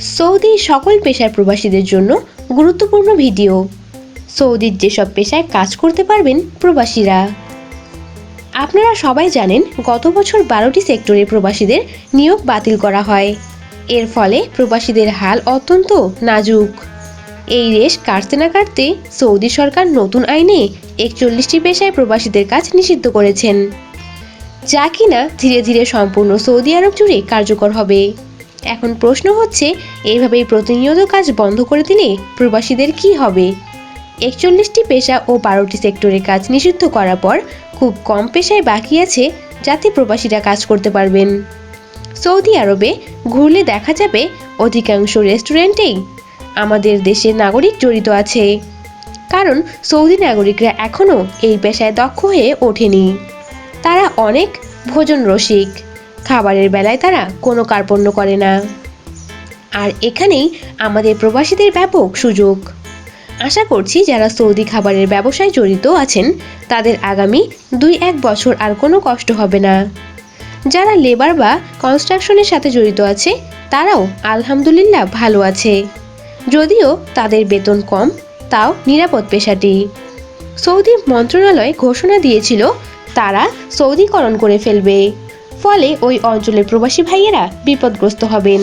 Saudi সকল পেশার প্রবাসীদের জন্য গুরুত্বপূর্ণ ভিডিও। সৌদির যেসব পেশায় কাজ করতে পারবেন প্রবাসীরা। আপনারা সবাই জানেন, গত বছর বারোটি সেক্টরে প্রবাসীদের নিয়োগ বাতিল করা হয়। এর ফলে প্রবাসীদের হাল অত্যন্ত নাজুক। এই রেশ কাটতে না কাটতে সৌদি সরকার নতুন আইনে একচল্লিশটি পেশায় প্রবাসীদের কাজ নিষিদ্ধ করেছেন, যা কিনা ধীরে ধীরে সম্পূর্ণ সৌদি আরব জুড়ে কার্যকর হবে। এখন প্রশ্ন হচ্ছে, এইভাবেই প্রতিনিয়ত কাজ বন্ধ করে দিলে প্রবাসীদের কি হবে? একচল্লিশটি পেশা ও বারোটি সেক্টরে কাজ নিষিদ্ধ করার পর খুব কম পেশায় বাকি আছে যাতে প্রবাসীরা কাজ করতে পারবেন। সৌদি আরবে ঘুরলে দেখা যাবে অধিকাংশ রেস্টুরেন্টেই আমাদের দেশের নাগরিক জড়িত আছে। কারণ সৌদি নাগরিকরা এখনও এই পেশায় দক্ষ হয়ে ওঠেনি। তারা অনেক ভোজন রসিক। খাবারের বেলায় তারা কোনো কার্পণ্য করে না। আর এখানেই আমাদের প্রবাসীদের ব্যাপক সুযোগ। আশা করছি যারা সৌদি খাবারের ব্যবসায় জড়িত আছেন, তাদের আগামী দুই এক বছর আর কোনো কষ্ট হবে না। যারা লেবার বা কনস্ট্রাকশনের সাথে জড়িত আছে, তারাও আলহামদুলিল্লাহ ভালো আছে। যদিও তাদের বেতন কম, তাও নিরাপদ পেশাটি। সৌদি মন্ত্রণালয় ঘোষণা দিয়েছিল, তারা সৌদিকরণ করে ফেলবে। ফলে ওই অঞ্চলের প্রবাসী ভাইয়েরা বিপদগ্রস্ত হবেন।